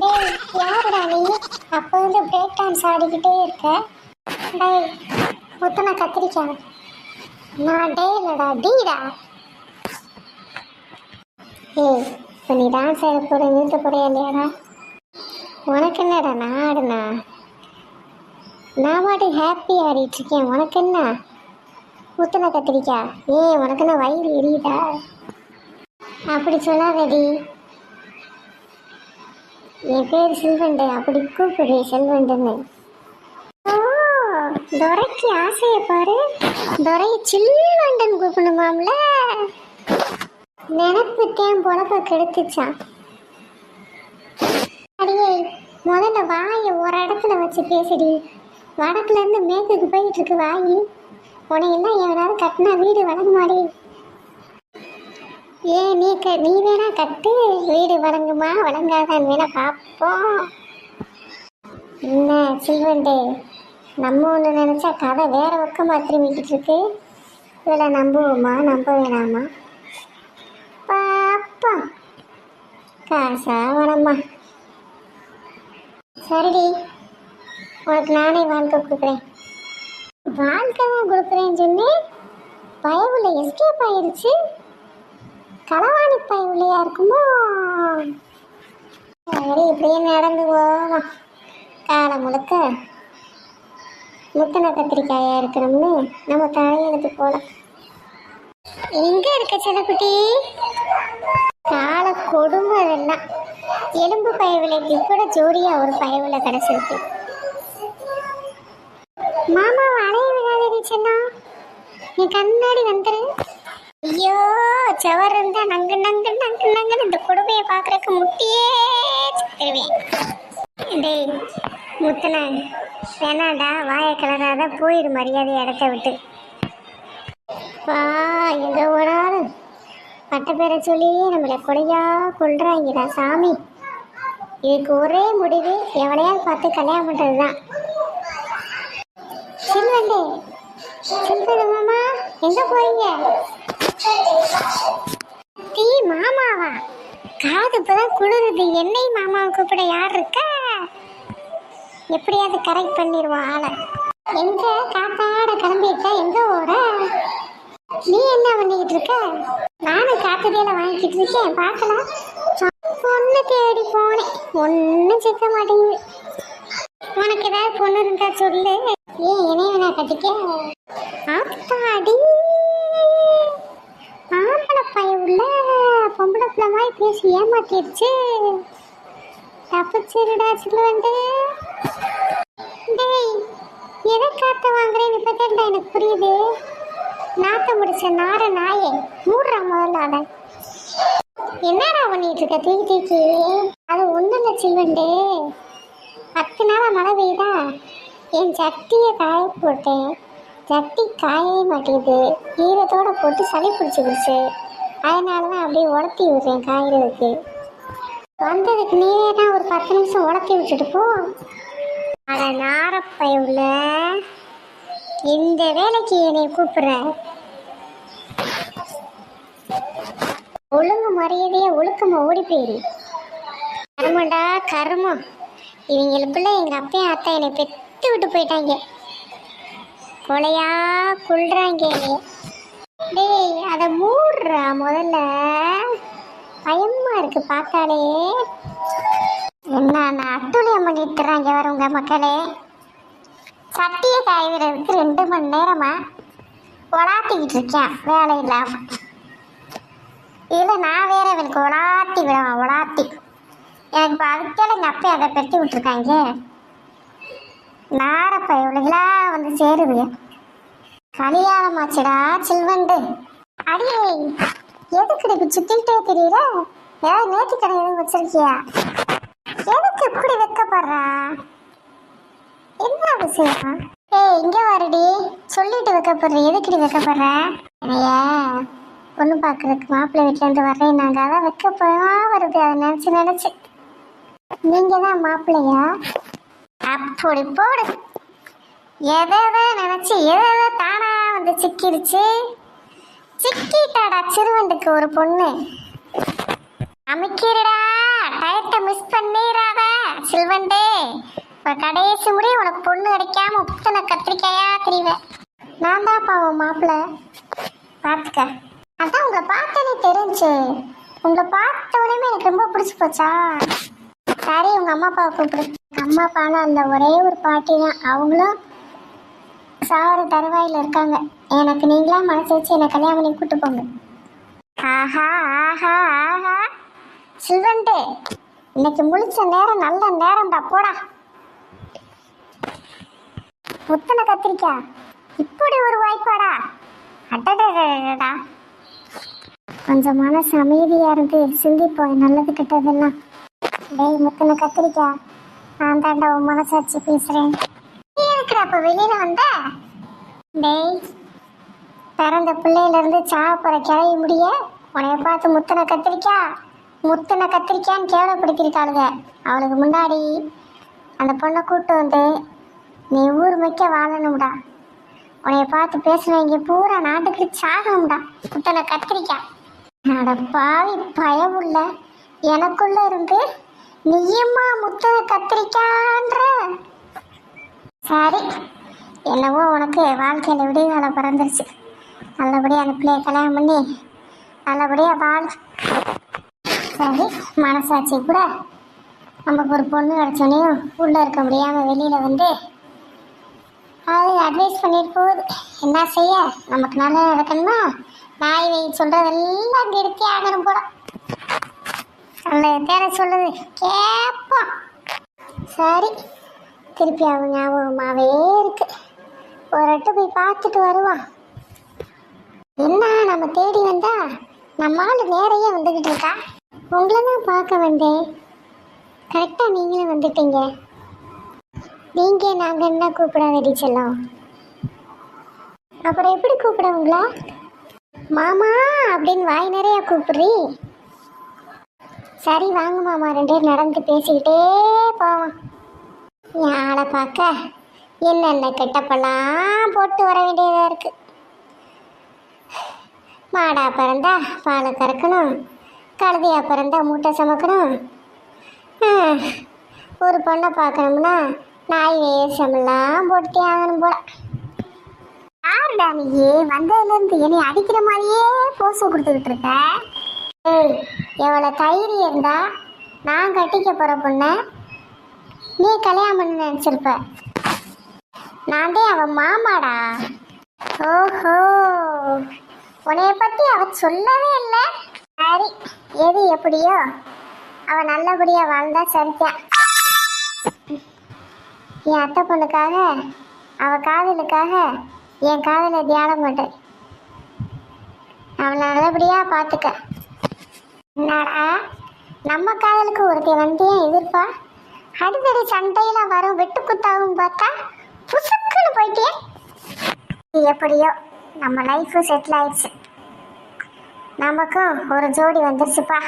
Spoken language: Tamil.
டேய் யாருடா நீ? அப்போ வந்து பிரேக் டான்ஸ் ஆடிக்கிட்டே இருக்க. டேய் முத்தனை கத்திரிக்காய் நான் டே இல்லடா டீடா. ஏய் இப்போ நீ டான்ஸ் ஆட போகிற நிறுத்த போறியா இல்லையாடா? உனக்கு என்னடா நான் ஆடுனா? நான் பாட்டு ஹாப்பி ஆடிட்டு இருக்கேன். உனக்கு என்ன? முத்தனை கத்திரிக்காய் ஏய் உனக்கு என்ன வயிறு எரியுதா? அப்படி சொல்லாதடி. என் பேர் செல்வண்டு. அப்படி கூப்பிடு செல்வண்டுன்னு ஓ துரைக்கு ஆசையை பாரு. துரை சில்வண்டன் கூப்பிடணுமாம்ல நினப்பு பொழப்ப கெடுத்துச்சான் அடியே முதல்ல வாயை ஒரு இடத்துல வச்சு பேசுடி. வடக்குல இருந்து மேற்குக்கு போயிட்டு இருக்கு வாயி. உனையெல்லாம் எவனாவது கட்டினா வீடு வழங்குமாடி ஏன் நீ க நீ வேணா கட்டு. வீடு வழங்குமா? வழங்காதான் வேணா பார்ப்போம் என்ன சில்வண்டு நம்ம ஒன்று நினச்சா கதை வேறு பக்கமாக திரும்பிக்கிட்டு இருக்கு. இவளை நம்புவோமா? நம்ப வேணாமா? பாப்பா காசா வரம்மா. சரிடி. உனக்கு நானே வாழ்க்கை கொடுக்குறேன். வாழ்க்கை தான் கொடுக்குறேன்னு சொன்னேன். பயவுல எஸ்கேப் ஆயிடுச்சு களவாணி பயவுலையா இருக்குமோ? சரி இப்படியே நடந்து போவோம் காலம் முழுக்க முத்தனை கத்திரிக்காயா இருக்கணும்னு நம்ம தலையெழுத்து போலாம். எங்க இருக்க செல்லக்குட்டி? கால கொடுமை அதெல்லாம். எலும்பு பயவிலைக்கு கூட ஜோடியா ஒரு பயவுல கிடைச்சிருக்கு. மாமா அலைய விடாதடி சென்னா நீ கண்ணாடி வந்துரு. ஐயோ செவர் இருந்தா நங்கு நங்கு நங்கு நங்குன்னு இந்த கொடுமையை பார்க்கறக்கு முட்டியே தருவேன் டேய் முத்தன வேணாடா வாயை கிளறாத போயிரு மரியாதை இடத்த விட்டு. வா எங்க போனாலும் பட்ட பேரை சொல்லி நம்மளை கொடையா கொள்றாங்கடா சாமி. இதுக்கு ஒரே முடிவு எவனையாவது பார்த்து கல்யாணம் பண்றது தான் செல்வண்டே செல்வண்டு மாமா எங்கே போறீங்க? டீ மாமாவா? காது இப்பதான் குளிருது. என்னை மாமாவை கூப்பிட யார் இருக்கா? எப்படியாவது கரெக்ட் பண்ணிடுவோம் ஆளை. எங்க? காத்தாட கிளம்பிட்ட எங்க ஓட நீ என்ன பண்ணிக்கிட்டு இருக்க? நானும் காத்தடியில வாங்கிக்கிட்டு இருக்கேன். பார்க்கலாம். பொண்ணு தேடி போனேன். ஒன்றும் சிக்க மாட்டேங்குது. உனக்கு ஏதாவது பொண்ணு இருந்தா சொல்லு. ஏன் இணையவனா கட்டிக்க? அப்பாடி ஆம்பளை பையன் உள்ள பொம்பளை பிள்ளை மாதிரி பேசி ஏமாத்திடுச்சு. தப்பிச்சிருடா சில்லுவண்டு டேய் எதை காத்த வாங்குறேன்னு இப்போ தெரிஞ்சா எனக்கு புரியுது. நாத்த முடிச்ச நார நாயே மூடுற முதல்ல அதை என்னடா பண்ணிட்டு இருக்க தீக்கி தீக்கி? அது ஒன்றும் இல்லை சில்வண்டு பத்து நாளாக மழை பெய்யுதா? என் சட்டியை காய போட்டேன். சட்டி காயவே மாட்டேங்குது. ஈரத்தோடு போட்டு சளி பிடிச்சிக்கிடுச்சு. அதனால தான் அப்படியே உலத்தி விடுறேன் காய்கிறதுக்கு வந்ததுக்கு நீ வேணா ஒரு பத்து நிமிஷம் உலத்தி விட்டுட்டு போ. அட நாரப்பை உள்ள இந்த வேலைக்கு என்னை கூப்பிட்ற? ஒழுங்கு மரியாதையே ஒழுக்கமாக ஓடி போயிரு. கருமண்டா கருமம். இவங்களுக்குள்ள எங்கள் அப்பையும் அத்தை என்னை பெத்து விட்டு போயிட்டாங்க. கொலையா கொள்றாங்க டேய் அதை மூடுறா முதல்ல. பயமா இருக்கு பார்த்தாலே. என்ன நான் அட்டுழியம் பண்ணிட்டுறாங்க வருங்க மக்களே. சட்டியை காய்கிறதுக்கு ரெண்டு மணி நேரமா ஒலாத்திக்கிட்டு இருக்கேன் வேலை இல்லாம. இதில் நான் வேற இவனுக்கு உலாத்தி விடுவேன் உலாத்தி எனக்கு இப்போ அதுக்கேல எங்கள் அப்பா அதை பெட்டி விட்டுருக்காங்க. நாரப்ப இவ்வளோகளா வந்து சேருது கல்யாணமாச்சுடா சில்வண்டு. அடியே எதுக்கு இப்படி சுத்திக்கிட்டே தெரியல ஏதாவது நேற்று கடை எதுவும் வச்சிருக்கியா? எதுக்கு இப்படி வைக்கப்படுறா? என்ன விஷயம் ஏய் இங்க வரடி. சொல்லிட்டு வைக்கப்படுற எதுக்குடி வைக்கப்படுற? ஐயா பொண்ணு பார்க்கறதுக்கு மாப்பிள்ளை வீட்டுல இருந்து வர்றேன். நாங்க அதான் வைக்க போவா வருது அதை நினைச்சு நினைச்சு. நீங்க தான் மாப்பிள்ளையா? அப்படி போடு எதை நினச்சி எதை தானா வந்து சிக்கிருச்சு சிக்கிட்டாடா சிறுவண்டுக்கு ஒரு பொண்ணு. அமைக்கிறடா டயத்தை மிஸ் பண்ணிடாத சில்வண்டே இப்போ கடைசி முடி உனக்கு பொண்ணு கிடைக்காம உத்தனை கத்திரிக்காயா தெரிவேன் நான் தான் பாவம் மாப்பிள்ள பார்த்துக்க அதான் உங்களை பார்த்தனே தெரிஞ்சு. உங்களை பார்த்த உடனே எனக்கு ரொம்ப பிடிச்சி போச்சா? சரி உங்கள் அம்மா அப்பாவை கூப்பிடு. அம்மா அப்பாலாம் அந்த ஒரே ஒரு பாட்டி தான். அவங்களும் சாவர தருவாயில் இருக்காங்க. எனக்கு நீங்களா மனசு வச்சு என்னை கல்யாணம் பண்ணி கூட்டு போங்க. ஆஹா ஆஹா ஆஹா. சில்வன்ட்டு இன்னைக்கு முழிச்ச நேரம் நல்ல நேரம்டா போடா. முத்தனை கத்திரிக்கா இப்படி ஒரு வாய்ப்பாடா. அடடடடா கொஞ்சம் மனசு அமைதியாக இருந்து சிந்திப்போம் நல்லது கெட்டதெல்லாம். டேய் முத்தனை கத்திரிக்கா. நான் தாண்டா உன் மனசு வச்சு பேசுறேன். நீ இருக்கிற அப்போ வெளியில வந்த? டேய் பிறந்த பிள்ளையில இருந்து சாவ போற கிளவி முடிய உனைய பார்த்து முத்தனை கத்திரிக்கா. முத்தனை கத்திரிக்கான்னு கேவலப்படுத்திருக்காளுங்க அவளுக்கு முன்னாடி அந்த பொண்ணை கூட்டு வந்து நீ ஊர் மிக்க வாழணும்டா. உனைய பார்த்து பேசுனவங்க பூரா நாட்டுக்கு சாகணும்டா முத்தனை கத்திரிக்கா. அட பாவி பயமுள்ள. எனக்குள்ள இருந்து நீயுமா முத்து கத்திரிக்கான்ற? சரி. என்னவோ உனக்கு வாழ்க்கையில் விடிகால பிறந்துருச்சு. நல்லபடியாக அந்த பிள்ளைய கல்யாணம் பண்ணி நல்லபடியாக வாழ். சரி மனசாட்சி கூட. நமக்கு ஒரு பொண்ணு கிடச்சோனையும் உள்ளே இருக்க முடியாமல் வெளியில் வந்து அது அட்வைஸ் பண்ணிட்டு போகுது. என்ன செய்ய? நமக்கு நல்லா நடக்கணுமா? நாய் வை சொல்கிறதெல்லாம் நிறுத்தி ஆகணும் கூட நல்ல பேரை சொல்லுது? கேட்போம் சரி. திருப்பி அவன் ஞாபகமாகவே இருக்கு. ஒரு எட்டு போய் பார்த்துட்டு வருவான் என்ன நம்ம தேடி வந்தா? நம்ம ஆள் வேறையே வந்துக்கிட்டு இருக்கா? உங்களை தான் பார்க்க வந்தேன். கரெக்டாக நீங்களும் வந்துட்டீங்க. நீங்கள் நாங்கள் என்ன கூப்பிடாதடி செல்லம்? அப்புறம் எப்படி கூப்பிட உங்களா? மாமா அப்படின்னு வாய் நிறைய கூப்பிட்றீ? சரி வாங்க மாமா. ரெண்டு பேரும் நடந்து பேசிக்கிட்டே போவோம். என் ஆளை பார்க்க என்னென்ன கெட்டப்பெல்லாம் போட்டு வர வேண்டியதாக இருக்குது மாடா பிறந்தா பாலை கறக்கணும். கழுதையா பிறந்தா மூட்டை சமைக்கணும். ஒரு பொண்ணை பார்க்கணும்னா நாய் வேஷமெல்லாம் போட்டு ஆகணும் போல. யாருடா நீ? வந்ததுலேருந்து என்னை அடிக்கிற மாதிரியே போஸ் கொடுத்துக்கிட்டு இருக்க. ஏய் எவ்வளோ தைரியம் இருந்தா நான் கட்டிக்க போகிற பொண்ணை நீ கல்யாணம் பண்ண நினச்சிருப்ப. நான் தான் அவன் மாமாடா. ஓஹோ. உன்னைய பற்றி அவ சொல்லவே இல்லை. சரி எது எப்படியோ அவன் நல்லபடியாக வாழ்ந்தா சரிதான் என் அத்தை பொண்ணுக்காக அவள் காதலுக்காக என் காதலை தியானம் பண்றேன். அவளை நல்லபடியாக பார்த்துக்க என்னடா? நம்ம காதலுக்கு ஒருத்தி வந்தியே எதிர்ப்பா? அடிதடி சண்டையில வரும் வெட்டு குத்தாகும் பார்த்தா புசுக்குன்னு போயிட்டே எப்படியோ நம்ம லைஃப் செட்டில் ஆயிடுச்சு. நமக்கும் ஒரு ஜோடி வந்துருச்சுப்பா.